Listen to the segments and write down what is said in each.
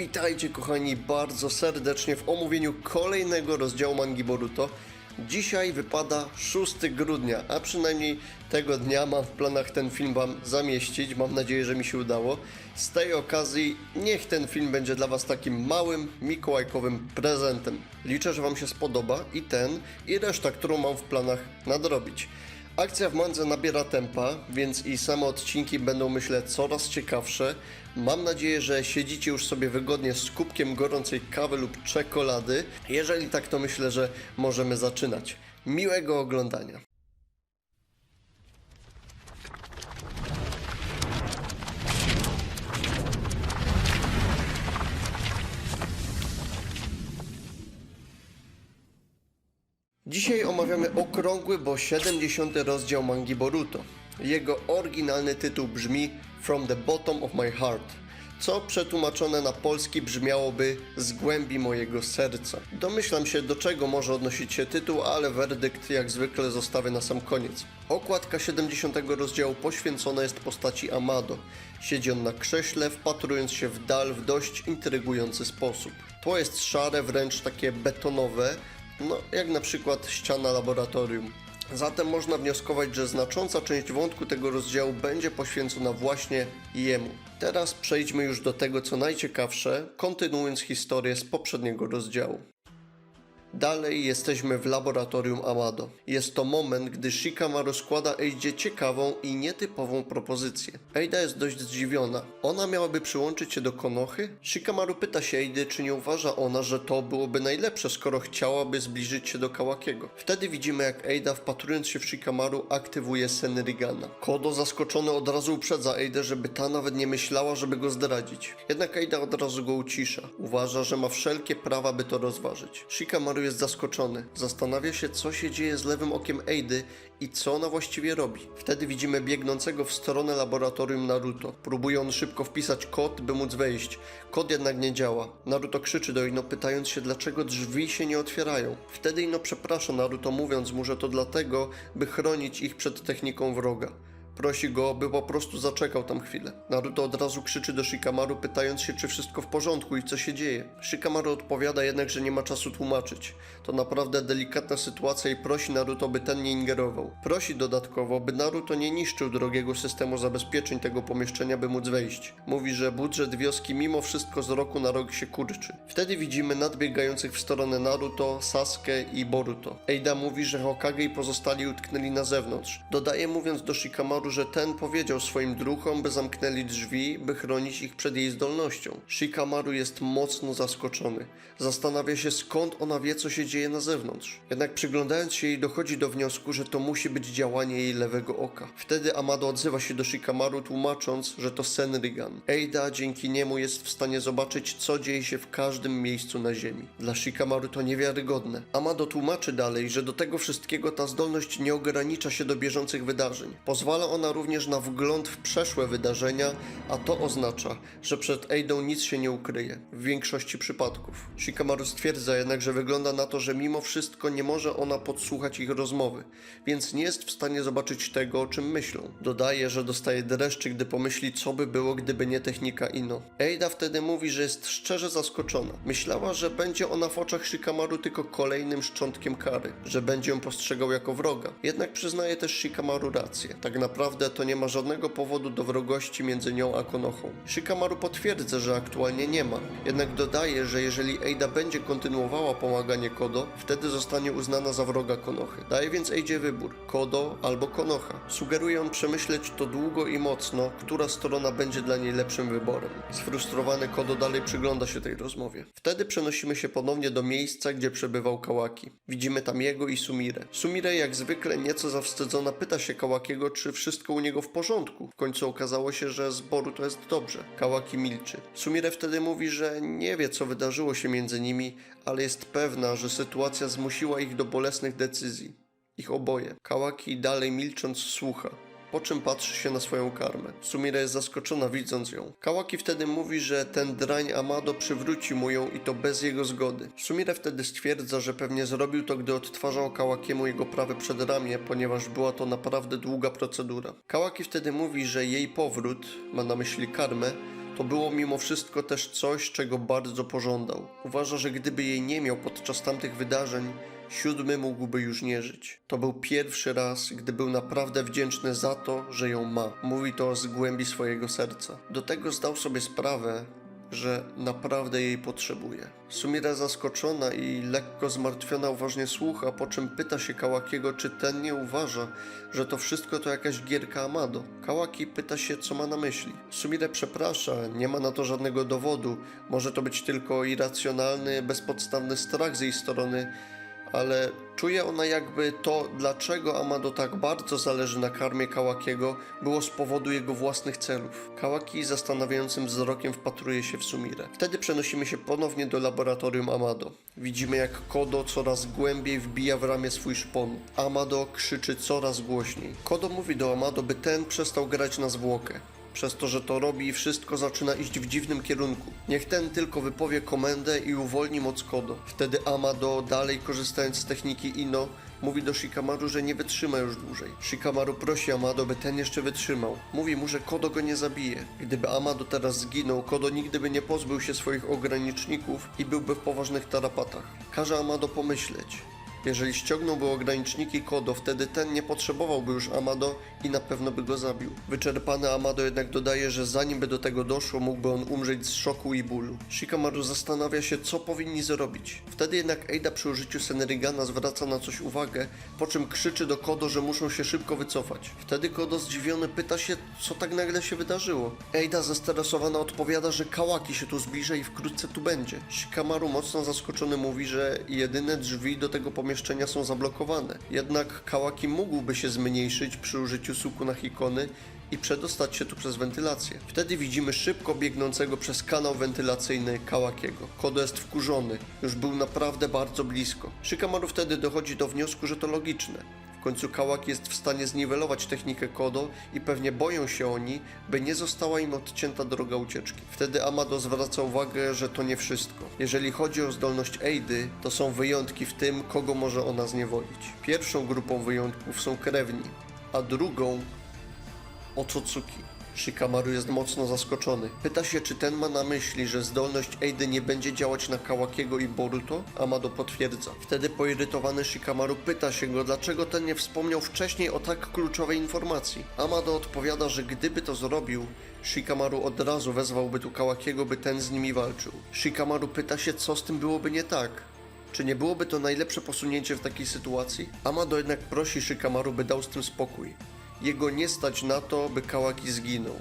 Witajcie kochani bardzo serdecznie w omówieniu kolejnego rozdziału Mangi Boruto. Dzisiaj wypada 6 grudnia, a przynajmniej tego dnia mam w planach ten film Wam zamieścić. Mam nadzieję, że mi się udało. Z tej okazji niech ten film będzie dla Was takim małym, mikołajkowym prezentem. Liczę, że Wam się spodoba i ten, i reszta, którą mam w planach nadrobić. Akcja w Mandze nabiera tempa, więc i same odcinki będą myślę coraz ciekawsze. Mam nadzieję, że siedzicie już sobie wygodnie z kubkiem gorącej kawy lub czekolady. Jeżeli tak, to myślę, że możemy zaczynać. Miłego oglądania. Dzisiaj omawiamy okrągły, bo 70. rozdział mangi Boruto. Jego oryginalny tytuł brzmi From the Bottom of My Heart, co przetłumaczone na polski brzmiałoby Z głębi mojego serca. Domyślam się, do czego może odnosić się tytuł, ale werdykt jak zwykle zostawię na sam koniec. Okładka 70. rozdziału poświęcona jest postaci Amado. Siedzi on na krześle, wpatrując się w dal w dość intrygujący sposób. Tło jest szare, wręcz takie betonowe, no, jak na przykład ściana laboratorium. Zatem można wnioskować, że znacząca część wątku tego rozdziału będzie poświęcona właśnie jemu. Teraz przejdźmy już do tego, co najciekawsze, kontynuując historię z poprzedniego rozdziału. Dalej jesteśmy w laboratorium Amado. Jest to moment, gdy Shikamaru składa Eidzie ciekawą i nietypową propozycję. Eida jest dość zdziwiona. Ona miałaby przyłączyć się do Konochy? Shikamaru pyta się Eidy, czy nie uważa ona, że to byłoby najlepsze, skoro chciałaby zbliżyć się do Kawakiego. Wtedy widzimy, jak Eida wpatrując się w Shikamaru aktywuje Senrigana. Kodo zaskoczony od razu uprzedza Eidę, żeby ta nawet nie myślała, żeby go zdradzić. Jednak Eida od razu go ucisza. Uważa, że ma wszelkie prawa, by to rozważyć. Shikamaru jest zaskoczony. Zastanawia się, co się dzieje z lewym okiem Eidy i co ona właściwie robi. Wtedy widzimy biegnącego w stronę laboratorium Naruto. Próbuje on szybko wpisać kod, by móc wejść. Kod jednak nie działa. Naruto krzyczy do Ino, pytając się, dlaczego drzwi się nie otwierają. Wtedy Ino przeprasza Naruto, mówiąc mu, że to dlatego, by chronić ich przed techniką wroga. Prosi go, by po prostu zaczekał tam chwilę. Naruto od razu krzyczy do Shikamaru, pytając się, czy wszystko w porządku i co się dzieje. Shikamaru odpowiada jednak, że nie ma czasu tłumaczyć. To naprawdę delikatna sytuacja i prosi Naruto, by ten nie ingerował. Prosi dodatkowo, by Naruto nie niszczył drogiego systemu zabezpieczeń tego pomieszczenia, by móc wejść. Mówi, że budżet wioski mimo wszystko z roku na rok się kurczy. Wtedy widzimy nadbiegających w stronę Naruto, Sasuke i Boruto. Eida mówi, że Hokage i pozostali utknęli na zewnątrz. Dodaje mówiąc do Shikamaru, że ten powiedział swoim druhom, by zamknęli drzwi, by chronić ich przed jej zdolnością. Shikamaru jest mocno zaskoczony. Zastanawia się skąd ona wie, co się dzieje na zewnątrz. Jednak przyglądając się jej dochodzi do wniosku, że to musi być działanie jej lewego oka. Wtedy Amado odzywa się do Shikamaru tłumacząc, że to Senrigan. Eida dzięki niemu jest w stanie zobaczyć, co dzieje się w każdym miejscu na ziemi. Dla Shikamaru to niewiarygodne. Amado tłumaczy dalej, że do tego wszystkiego ta zdolność nie ogranicza się do bieżących wydarzeń. Pozwala ona również na wgląd w przeszłe wydarzenia, a to oznacza, że przed Eidą nic się nie ukryje, w większości przypadków. Shikamaru stwierdza jednak, że wygląda na to, że mimo wszystko nie może ona podsłuchać ich rozmowy, więc nie jest w stanie zobaczyć tego, o czym myślą. Dodaje, że dostaje dreszczy, gdy pomyśli, co by było, gdyby nie technika Ino. Eida wtedy mówi, że jest szczerze zaskoczona. Myślała, że będzie ona w oczach Shikamaru tylko kolejnym szczątkiem kary, że będzie ją postrzegał jako wroga. Jednak przyznaje też Shikamaru rację. Tak naprawdę to nie ma żadnego powodu do wrogości między nią a Konohą. Shikamaru potwierdza, że aktualnie nie ma. Jednak dodaje, że jeżeli Eida będzie kontynuowała pomaganie Kodo, wtedy zostanie uznana za wroga Konochy. Daje więc Eidzie wybór: Kodo albo Konoha. Sugeruje on przemyśleć to długo i mocno, która strona będzie dla niej lepszym wyborem. Sfrustrowany Kodo dalej przygląda się tej rozmowie. Wtedy przenosimy się ponownie do miejsca, gdzie przebywał Kawaki. Widzimy tam jego i Sumire. Sumire jak zwykle nieco zawstydzona pyta się Kawakiego, czy wszystko u niego w porządku. W końcu okazało się, że z Boru to jest dobrze. Kawaki milczy. Sumire wtedy mówi, że nie wie co wydarzyło się między nimi, ale jest pewna, że sytuacja zmusiła ich do bolesnych decyzji. Ich oboje. Kawaki dalej milcząc słucha po czym patrzy się na swoją karmę. Sumire jest zaskoczona widząc ją. Kawaki wtedy mówi, że ten drań Amado przywróci mu ją i to bez jego zgody. Sumire wtedy stwierdza, że pewnie zrobił to, gdy odtwarzał Kawakiemu jego prawe przedramię, ponieważ była to naprawdę długa procedura. Kawaki wtedy mówi, że jej powrót, ma na myśli karmę, to było mimo wszystko też coś, czego bardzo pożądał. Uważa, że gdyby jej nie miał podczas tamtych wydarzeń, siódmy mógłby już nie żyć. To był pierwszy raz, gdy był naprawdę wdzięczny za to, że ją ma. Mówi to z głębi swojego serca. Do tego zdał sobie sprawę, że naprawdę jej potrzebuje. Sumira zaskoczona i lekko zmartwiona uważnie słucha, po czym pyta się Kałakiego, czy ten nie uważa, że to wszystko to jakaś gierka Amado. Kałaki pyta się, co ma na myśli. Sumire przeprasza, nie ma na to żadnego dowodu. Może to być tylko irracjonalny, bezpodstawny strach z jej strony, ale czuje ona jakby to, dlaczego Amado tak bardzo zależy na karmie Kałakiego, było z powodu jego własnych celów. Kałaki zastanawiającym wzrokiem wpatruje się w Sumirę. Wtedy przenosimy się ponownie do laboratorium Amado. Widzimy jak Kodo coraz głębiej wbija w ramię swój szpon. Amado krzyczy coraz głośniej. Kodo mówi do Amado, by ten przestał grać na zwłokę. Przez to, że to robi, wszystko zaczyna iść w dziwnym kierunku. Niech ten tylko wypowie komendę i uwolni moc Kodo. Wtedy Amado, dalej korzystając z techniki Ino, mówi do Shikamaru, że nie wytrzyma już dłużej. Shikamaru prosi Amado, by ten jeszcze wytrzymał. Mówi mu, że Kodo go nie zabije. Gdyby Amado teraz zginął, Kodo nigdy by nie pozbył się swoich ograniczników i byłby w poważnych tarapatach. Każe Amado pomyśleć. Jeżeli ściągnąłby ograniczniki Kodo, wtedy ten nie potrzebowałby już Amado i na pewno by go zabił. Wyczerpany Amado jednak dodaje, że zanim by do tego doszło, mógłby on umrzeć z szoku i bólu. Shikamaru zastanawia się, co powinni zrobić. Wtedy jednak Eida przy użyciu Senerigana zwraca na coś uwagę, po czym krzyczy do Kodo, że muszą się szybko wycofać. Wtedy Kodo zdziwiony pyta się, co tak nagle się wydarzyło. Eida zestresowana odpowiada, że Kałaki się tu zbliża i wkrótce tu będzie. Shikamaru mocno zaskoczony mówi, że jedyne drzwi do tego pomieszczenia są zablokowane. Jednak Kałaki mógłby się zmniejszyć przy użyciu suku na Hikony i przedostać się tu przez wentylację. Wtedy widzimy szybko biegnącego przez kanał wentylacyjny Kałakiego. Kodo jest wkurzony, już był naprawdę bardzo blisko. Shikamaru wtedy dochodzi do wniosku, że to logiczne. W końcu Kałaki jest w stanie zniwelować technikę Kodo i pewnie boją się oni, by nie została im odcięta droga ucieczki. Wtedy Amado zwraca uwagę, że to nie wszystko. Jeżeli chodzi o zdolność Eidy, to są wyjątki w tym, kogo może ona zniewolić. Pierwszą grupą wyjątków są krewni, a drugą Otsutsuki. Shikamaru jest mocno zaskoczony. Pyta się, czy ten ma na myśli, że zdolność Eidy nie będzie działać na Kawakiego i Boruto? Amado potwierdza. Wtedy poirytowany Shikamaru pyta się go, dlaczego ten nie wspomniał wcześniej o tak kluczowej informacji. Amado odpowiada, że gdyby to zrobił, Shikamaru od razu wezwałby tu Kawakiego, by ten z nimi walczył. Shikamaru pyta się, co z tym byłoby nie tak. Czy nie byłoby to najlepsze posunięcie w takiej sytuacji? Amado jednak prosi Shikamaru, by dał z tym spokój. Jego nie stać na to, by Kałaki zginął.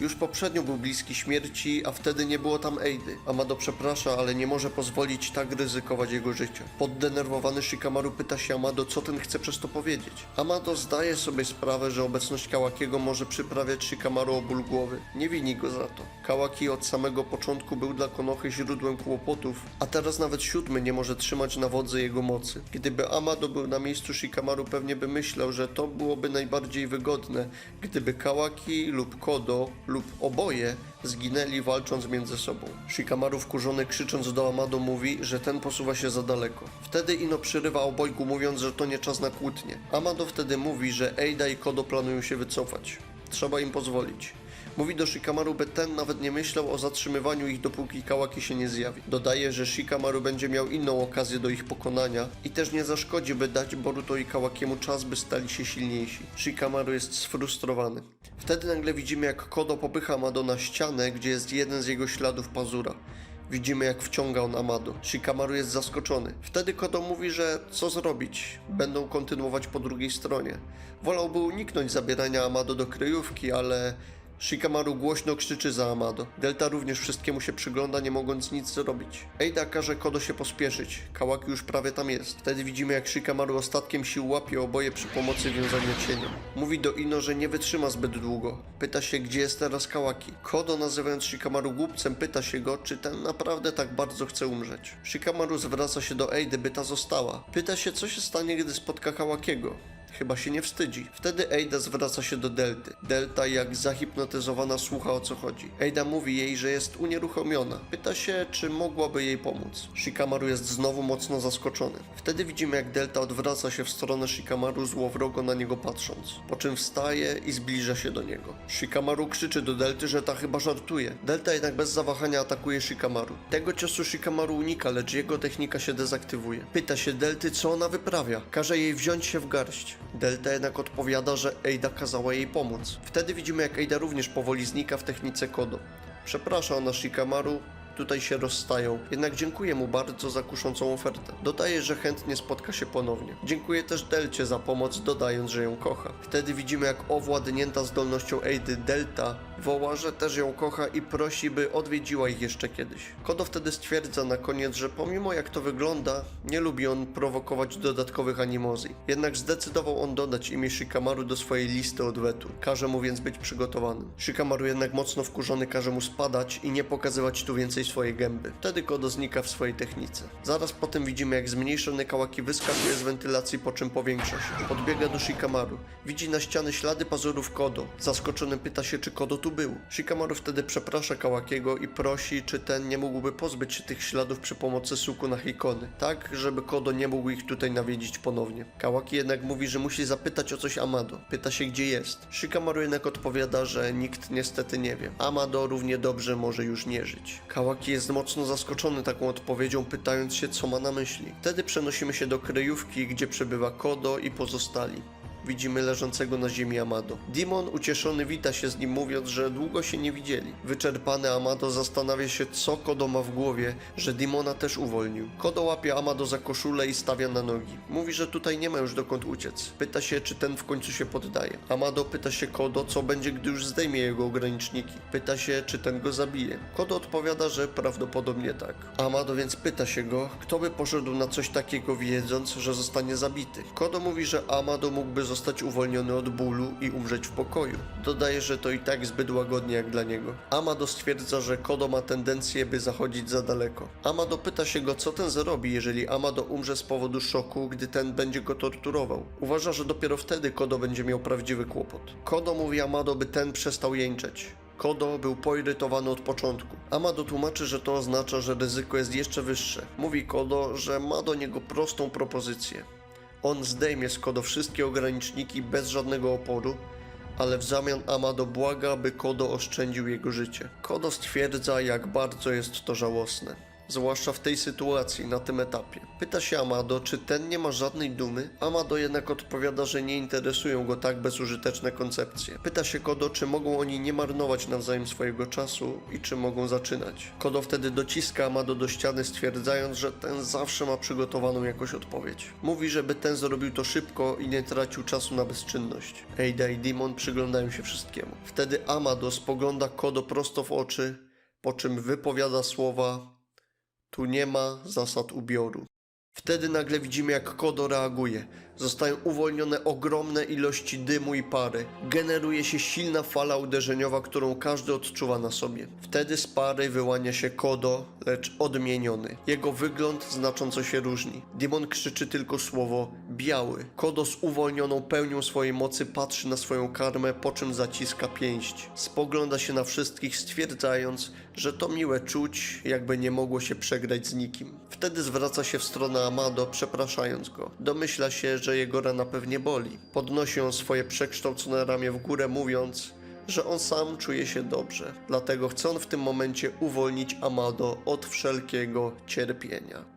Już poprzednio był bliski śmierci, a wtedy nie było tam Eidy. Amado przeprasza, ale nie może pozwolić tak ryzykować jego życia. Poddenerwowany Shikamaru pyta się Amado, co ten chce przez to powiedzieć. Amado zdaje sobie sprawę, że obecność Kałakiego może przyprawiać Shikamaru o ból głowy. Nie wini go za to. Kałaki od samego początku był dla Konochy źródłem kłopotów, a teraz nawet siódmy nie może trzymać na wodzy jego mocy. Gdyby Amado był na miejscu Shikamaru, pewnie by myślał, że to byłoby najbardziej wygodne, gdyby Kałaki lub Kodo lub oboje zginęli walcząc między sobą. Shikamaru wkurzony krzycząc do Amado mówi, że ten posuwa się za daleko. Wtedy Ino przyrywa obojgu mówiąc, że to nie czas na kłótnie. Amado wtedy mówi, że Eida i Kodo planują się wycofać. Trzeba im pozwolić. Mówi do Shikamaru, by ten nawet nie myślał o zatrzymywaniu ich, dopóki Kałaki się nie zjawi. Dodaje, że Shikamaru będzie miał inną okazję do ich pokonania i też nie zaszkodzi, by dać Boruto i Kałakiemu czas, by stali się silniejsi. Shikamaru jest sfrustrowany. Wtedy nagle widzimy, jak Kodo popycha Amado na ścianę, gdzie jest jeden z jego śladów pazura. Widzimy, jak wciąga on Amado. Shikamaru jest zaskoczony. Wtedy Kodo mówi, że co zrobić? Będą kontynuować po drugiej stronie. Wolałby uniknąć zabierania Amado do kryjówki, ale Shikamaru głośno krzyczy za Amado. Delta również wszystkiemu się przygląda, nie mogąc nic zrobić. Eida każe Kodo się pospieszyć. Kałaki już prawie tam jest. Wtedy widzimy, jak Shikamaru ostatkiem sił łapie oboje przy pomocy wiązania cienia. Mówi do Ino, że nie wytrzyma zbyt długo. Pyta się, gdzie jest teraz Kałaki. Kodo, nazywając Shikamaru głupcem, pyta się go, czy ten naprawdę tak bardzo chce umrzeć. Shikamaru zwraca się do Eidy, by ta została. Pyta się, co się stanie, gdy spotka Kałakiego. Chyba się nie wstydzi. Wtedy Eida zwraca się do Delty. Delta jak zahipnotyzowana słucha o co chodzi. Eida mówi jej, że jest unieruchomiona. Pyta się, czy mogłaby jej pomóc. Shikamaru jest znowu mocno zaskoczony. Wtedy widzimy, jak Delta odwraca się w stronę Shikamaru złowrogo na niego patrząc. Po czym wstaje i zbliża się do niego. Shikamaru krzyczy do Delty, że ta chyba żartuje. Delta jednak bez zawahania atakuje Shikamaru. Tego ciosu Shikamaru unika, lecz jego technika się dezaktywuje. Pyta się Delty, co ona wyprawia. Każe jej wziąć się w garść. Delta jednak odpowiada, że Eida kazała jej pomóc. Wtedy widzimy, jak Eida również powoli znika w technice Kodo. Przeprasza ona Shikamaru, tutaj się rozstają, jednak dziękuję mu bardzo za kuszącą ofertę. Dodaje, że chętnie spotka się ponownie. Dziękuję też Delcie za pomoc, dodając, że ją kocha. Wtedy widzimy, jak owładnięta zdolnością Eidy Delta woła, że też ją kocha i prosi, by odwiedziła ich jeszcze kiedyś. Kodo wtedy stwierdza na koniec, że pomimo jak to wygląda, nie lubi on prowokować dodatkowych animozji. Jednak zdecydował on dodać imię Shikamaru do swojej listy odwetu. Każe mu więc być przygotowanym. Shikamaru jednak mocno wkurzony każe mu spadać i nie pokazywać tu więcej swojej gęby. Wtedy Kodo znika w swojej technice. Zaraz potem widzimy jak zmniejszony Kawaki wyskakuje z wentylacji, po czym powiększa się. Podbiega do Shikamaru. Widzi na ściany ślady pazurów Kodo. Zaskoczony pyta się, czy Kodo tu był. Shikamaru wtedy przeprasza Kawakiego i prosi, czy ten nie mógłby pozbyć się tych śladów przy pomocy suku na Hikony. Tak, żeby Kodo nie mógł ich tutaj nawiedzić ponownie. Kawaki jednak mówi, że musi zapytać o coś Amado. Pyta się, gdzie jest. Shikamaru jednak odpowiada, że nikt niestety nie wie. Amado równie dobrze może już nie żyć. Kawaki jest mocno zaskoczony taką odpowiedzią, pytając się, co ma na myśli. Wtedy przenosimy się do kryjówki, gdzie przebywa Kodo i pozostali. Widzimy leżącego na ziemi Amado. Dimon ucieszony wita się z nim, mówiąc, że długo się nie widzieli. Wyczerpany Amado zastanawia się, co Kodo ma w głowie, że Dimona też uwolnił. Kodo łapie Amado za koszulę i stawia na nogi. Mówi, że tutaj nie ma już dokąd uciec. Pyta się, czy ten w końcu się poddaje. Amado pyta się Kodo, co będzie, gdy już zdejmie jego ograniczniki. Pyta się, czy ten go zabije. Kodo odpowiada, że prawdopodobnie tak. Amado więc pyta się go, kto by poszedł na coś takiego, wiedząc, że zostanie zabity. Kodo mówi, że Amado mógłby zostać uwolniony od bólu i umrzeć w pokoju. Dodaje, że to i tak zbyt łagodnie jak dla niego. Amado stwierdza, że Kodo ma tendencję, by zachodzić za daleko. Amado pyta się go, co ten zrobi, jeżeli Amado umrze z powodu szoku, gdy ten będzie go torturował. Uważa, że dopiero wtedy Kodo będzie miał prawdziwy kłopot. Kodo mówi Amado, by ten przestał jęczeć. Kodo był poirytowany od początku. Amado tłumaczy, że to oznacza, że ryzyko jest jeszcze wyższe. Mówi Kodo, że ma do niego prostą propozycję. On zdejmie z Kodo wszystkie ograniczniki bez żadnego oporu, ale w zamian Amado błaga, by Kodo oszczędził jego życie. Kodo stwierdza, jak bardzo jest to żałosne. Zwłaszcza w tej sytuacji, na tym etapie. Pyta się Amado, czy ten nie ma żadnej dumy? Amado jednak odpowiada, że nie interesują go tak bezużyteczne koncepcje. Pyta się Kodo, czy mogą oni nie marnować nawzajem swojego czasu i czy mogą zaczynać. Kodo wtedy dociska Amado do ściany, stwierdzając, że ten zawsze ma przygotowaną jakąś odpowiedź. Mówi, żeby ten zrobił to szybko i nie tracił czasu na bezczynność. Eida i Dimon przyglądają się wszystkiemu. Wtedy Amado spogląda Kodo prosto w oczy, po czym wypowiada słowa tu nie ma zasad ubioru. Wtedy nagle widzimy, jak Kodo reaguje. Zostają uwolnione ogromne ilości dymu i pary. Generuje się silna fala uderzeniowa, którą każdy odczuwa na sobie. Wtedy z pary wyłania się Kodo, lecz odmieniony. Jego wygląd znacząco się różni. Demon krzyczy tylko słowo biały. Kodo z uwolnioną pełnią swojej mocy patrzy na swoją karmę, po czym zaciska pięść. Spogląda się na wszystkich, stwierdzając, że to miłe czuć, jakby nie mogło się przegrać z nikim. Wtedy zwraca się w stronę Amado, przepraszając go. Domyśla się, że jego rana pewnie boli. Podnosi on swoje przekształcone ramię w górę, mówiąc, że on sam czuje się dobrze. Dlatego chce on w tym momencie uwolnić Amado od wszelkiego cierpienia.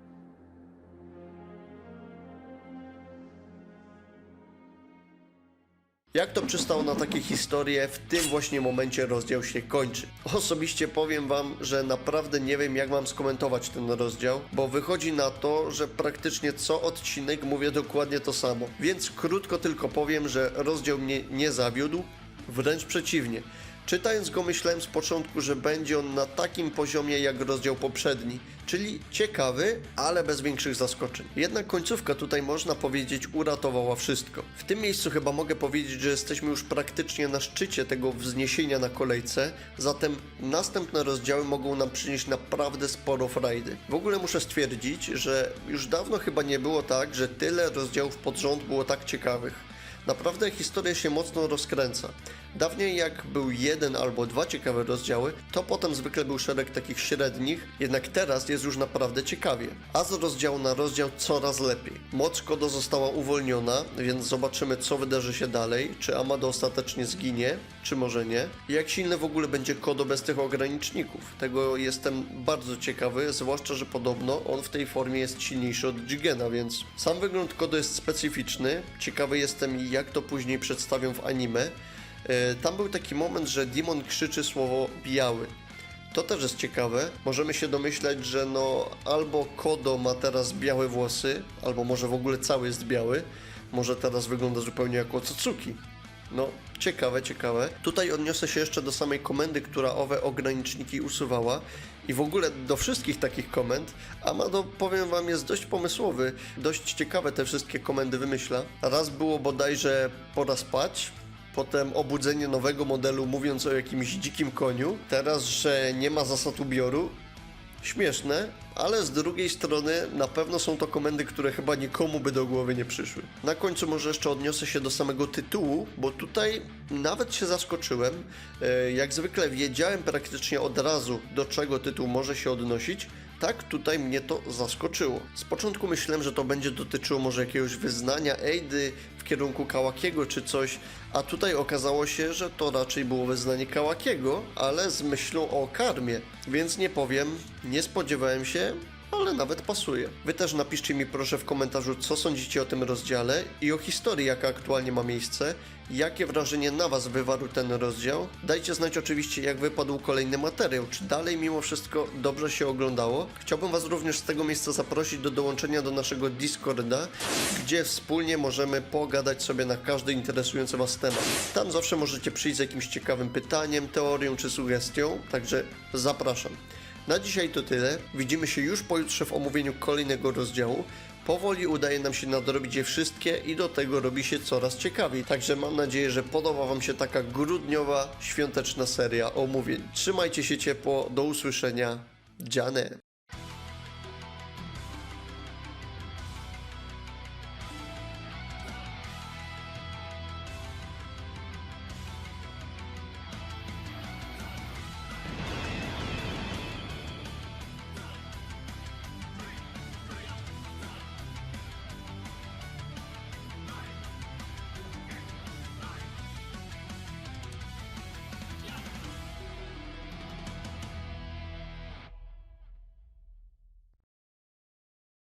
Jak to przystało na takie historie, w tym właśnie momencie rozdział się kończy. Osobiście powiem wam, że naprawdę nie wiem jak mam skomentować ten rozdział, bo wychodzi na to, że praktycznie co odcinek mówię dokładnie to samo. Więc krótko tylko powiem, że rozdział mnie nie zawiódł, wręcz przeciwnie. Czytając go myślałem z początku, że będzie on na takim poziomie jak rozdział poprzedni, czyli ciekawy, ale bez większych zaskoczeń. Jednak końcówka tutaj można powiedzieć uratowała wszystko. W tym miejscu chyba mogę powiedzieć, że jesteśmy już praktycznie na szczycie tego wzniesienia na kolejce, zatem następne rozdziały mogą nam przynieść naprawdę sporo frajdy. W ogóle muszę stwierdzić, że już dawno chyba nie było tak, że tyle rozdziałów pod rząd było tak ciekawych. Naprawdę historia się mocno rozkręca. Dawniej jak był jeden albo dwa ciekawe rozdziały, to potem zwykle był szereg takich średnich, jednak teraz jest już naprawdę ciekawie. A z rozdziału na rozdział coraz lepiej. Moc Kodo została uwolniona, więc zobaczymy co wydarzy się dalej, czy Amado ostatecznie zginie, czy może nie. Jak silny w ogóle będzie Kodo bez tych ograniczników. Tego jestem bardzo ciekawy, zwłaszcza, że podobno on w tej formie jest silniejszy od Jigena, więc sam wygląd Kodo jest specyficzny. Ciekawy jestem jak to później przedstawią w anime. E, Tam był taki moment, że Demon krzyczy słowo biały. To też jest ciekawe. Możemy się domyślać, że no albo Kodo ma teraz białe włosy, albo może w ogóle cały jest biały. Może teraz wygląda zupełnie jak Otsutsuki. No, ciekawe, ciekawe. Tutaj odniosę się jeszcze do samej komendy, która owe ograniczniki usuwała i w ogóle do wszystkich takich komend. Amado, powiem wam, jest dość pomysłowy, dość ciekawe te wszystkie komendy wymyśla. Raz było bodajże pora spać, Potem obudzenie nowego modelu mówiąc o jakimś dzikim koniu. Teraz, że nie ma zasad ubioru. Śmieszne, ale z drugiej strony na pewno są to komendy, które chyba nikomu by do głowy nie przyszły. Na końcu może jeszcze odniosę się do samego tytułu, bo tutaj nawet się zaskoczyłem. E, Jak zwykle wiedziałem praktycznie od razu, do czego tytuł może się odnosić. Tak, tutaj mnie to zaskoczyło. Z początku myślałem, że to będzie dotyczyło może jakiegoś wyznania Eidy w kierunku Kałakiego czy coś, a tutaj okazało się, że to raczej było wyznanie Kałakiego, ale z myślą o karmie. Więc nie powiem, nie spodziewałem się, ale nawet pasuje. Wy też napiszcie mi proszę w komentarzu, co sądzicie o tym rozdziale i o historii, jaka aktualnie ma miejsce. Jakie wrażenie na Was wywarł ten rozdział? Dajcie znać oczywiście, jak wypadł kolejny materiał. Czy dalej mimo wszystko dobrze się oglądało? Chciałbym Was również z tego miejsca zaprosić do dołączenia do naszego Discorda, gdzie wspólnie możemy pogadać sobie na każdy interesujący Was temat. Tam zawsze możecie przyjść z jakimś ciekawym pytaniem, teorią czy sugestią, także zapraszam. Na dzisiaj to tyle. Widzimy się już pojutrze w omówieniu kolejnego rozdziału. Powoli udaje nam się nadrobić je wszystkie i do tego robi się coraz ciekawiej. Także mam nadzieję, że podoba Wam się taka grudniowa, świąteczna seria omówień. Trzymajcie się ciepło, do usłyszenia. Dziane.